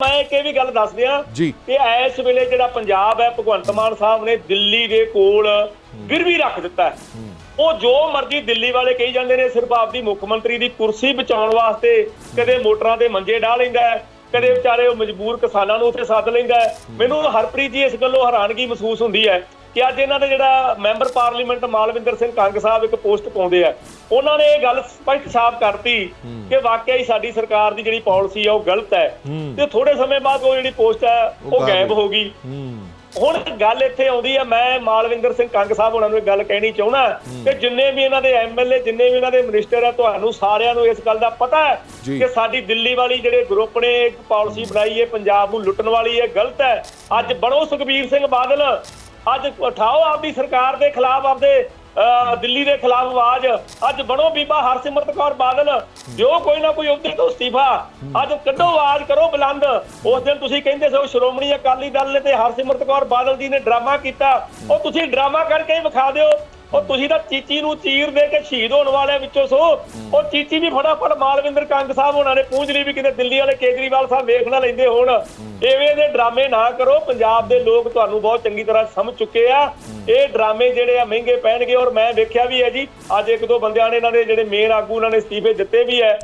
ਮੈਂ ਇੱਕ ਇਹ ਵੀ ਗੱਲ ਦੱਸ ਦਿਆਂ ਜੀ। ਕਿ ਇਸ ਵੇਲੇ ਜਿਹੜਾ ਪੰਜਾਬ ਹੈ ਭਗਵੰਤ ਮਾਨ ਸਾਹਿਬ ਨੇ ਦਿੱਲੀ ਦੇ ਕੋਲ ਗਿਰਵੀ ਰੱਖ ਦਿੱਤਾ ਹੈ। ਉਹ ਜੋ ਮਰਜ਼ੀ ਦਿੱਲੀ ਵਾਲੇ ਕਹੀ ਜਾਂਦੇ ਨੇ ਸਿਰਫ ਆਪਦੀ ਮੁੱਖ ਮੰਤਰੀ ਦੀ ਕੁਰਸੀ ਬਚਾਉਣ ਵਾਸਤੇ ਕਦੇ ਮੋਟਰਾਂ ਦੇ ਮੰਜੇ ਢਾ ਲੈਂਦਾ ਹੈ ਕਦੇ ਵਿਚਾਰੇ ਉਹ ਮਜਬੂਰ ਕਿਸਾਨਾਂ ਨੂੰ ਉੱਥੇ ਸੱਦ ਲੈਂਦਾ ਹੈ। ਮੈਨੂੰ ਹਰਪ੍ਰੀਤ ਜੀ ਇਸ ਗੱਲੋਂ ਹੈਰਾਨਗੀ ਮਹਿਸੂਸ ਹੁੰਦੀ ਹੈ ਕਿ ਅੱਜ ਇਹਨਾਂ ਦੇ ਜਿਹੜਾ ਮੈਂਬਰ ਪਾਰਲੀਮੈਂਟ ਮਾਲਵਿੰਦਰ ਸਿੰਘ ਕੰਗ ਸਾਹਿਬ ਇੱਕ ਪੋਸਟ ਪਾਉਂਦੇ ਆ ਉਹਨਾਂ ਨੇ ਇਹ ਗੱਲ ਸਪਸ਼ਟ ਸਾਫ਼ ਕਰਤੀ ਕਿ ਵਾਕਿਆ ਹੀ ਸਾਡੀ ਸਰਕਾਰ ਦੀ ਜਿਹੜੀ ਪਾਲਿਸੀ ਆ ਉਹ ਗਲਤ ਹੈ। ਤੇ ਥੋੜੇ ਸਮੇਂ ਬਾਅਦ ਉਹ ਜਿਹੜੀ ਪੋਸਟ ਹੈ ਉਹ ਗਾਇਬ ਹੋ ਗਈ। ਹੁਣ ਗੱਲ ਇੱਥੇ ਆਉਂਦੀ ਹੈ ਮੈਂ ਮਾਲਵਿੰਦਰ ਸਿੰਘ ਕੰਗ ਸਾਹਿਬ ਉਹਨਾਂ ਨੂੰ ਇੱਕ ਗੱਲ ਕਹਿਣੀ ਚਾਹੁੰਦਾ ਕਿ ਜਿੰਨੇ ਵੀ ਇਹਨਾਂ ਦੇ ਐਮਐਲਏ ਜਿੰਨੇ ਵੀ ਇਹਨਾਂ ਦੇ ਮਿਨਿਸਟਰ ਆ ਤੁਹਾਨੂੰ ਸਾਰਿਆਂ ਨੂੰ ਇਸ ਗੱਲ ਦਾ ਪਤਾ ਹੈ। ਕਿ ਸਾਡੀ ਦਿੱਲੀ ਵਾਲੀ ਜਿਹੜੇ ਗਰੁੱਪ ਨੇ ਇੱਕ ਪਾਲਿਸੀ ਬਣਾਈ ਹੈ ਪੰਜਾਬ ਨੂੰ ਲੁੱਟਣ ਵਾਲੀ ਹੈ ਗਲਤ ਹੈ। ਅੱਜ ਬਣੋ ਸੁਖਬੀਰ ਸਿੰਘ ਬਾਦਲ ਅੱਜ ਉਠਾਓ ਆਪਦੀ ਸਰਕਾਰ ਦੇ ਖਿਲਾਫ, ਆਪਦੇ ਦਿੱਲੀ ਦੇ ਖਿਲਾਫ ਆਵਾਜ਼। ਅੱਜ ਬਣੋ ਬੀਬਾ ਹਰਸਿਮਰਤ ਕੌਰ ਬਾਦਲ। ਦਿਓ ਕੋਈ ਨਾ ਕੋਈ ਅਹੁਦੇ ਤੋਂ ਅਸਤੀਫਾ। ਅੱਜ ਕੱਢੋ ਆਵਾਜ਼, ਕਰੋ ਬੁਲੰਦ। ਉਸ ਦਿਨ ਤੁਸੀਂ ਕਹਿੰਦੇ ਸੋ ਸ਼੍ਰੋਮਣੀ ਅਕਾਲੀ ਦਲ ਨੇ ਤੇ ਹਰਸਿਮਰਤ ਕੌਰ ਬਾਦਲ ਜੀ ਨੇ ਡਰਾਮਾ ਕੀਤਾ। ਉਹ ਤੁਸੀਂ ਡਰਾਮਾ ਕਰਕੇ ਹੀ ਵਿਖਾ ਦਿਓ। ਉਹ ਤੁਸੀਂ ਤਾਂ ਚੀਚੀ ਨੂੰ ਚੀਰ ਦੇ ਕੇ ਸ਼ਹੀਦ ਹੋਣ ਵਾਲਿਆਂ ਵਿੱਚੋਂ ਸੋ। ਉਹ ਚੀਚੀ ਵੀ ਫਟਾਫਟ ਮਾਲਵਿੰਦਰ ਕੰਗ ਸਾਹਿਬ ਹੋਣਾ ਨੇ ਪੂੰਝ ਲਈ ਵੀ ਕਿਤੇ ਦਿੱਲੀ ਵਾਲੇ ਕੇਜਰੀਵਾਲ ਸਾਹਿਬ ਵੇਖ ਨਾ ਲੈਂਦੇ ਹੋਣ। ਐਵੇਂ ਦੇ ਡਰਾਮੇ ਨਾ ਕਰੋ। ਪੰਜਾਬ ਦੇ ਲੋਕ ਤੁਹਾਨੂੰ ਬਹੁਤ ਚੰਗੀ ਤਰ੍ਹਾਂ ਸਮਝ ਚੁੱਕੇ ਆ। ਇਹ ਡਰਾਮੇ ਜਿਹੜੇ ਆ ਮਹਿੰਗੇ ਪੈਣਗੇ ਔਰ ਮੈਂ ਵੇਖਿਆ ਵੀ ਹੈ ਜੀ। ਅੱਜ ਇੱਕ ਦੋ ਬੰਦਿਆਂ ਨੇ ਇਹਨਾਂ ਦੇ ਜਿਹੜੇ ਮੇਨ ਆਗੂ ਉਹਨਾਂ ਨੇ ਅਸਤੀਫੇ ਦਿੱਤੇ ਵੀ ਹੈ।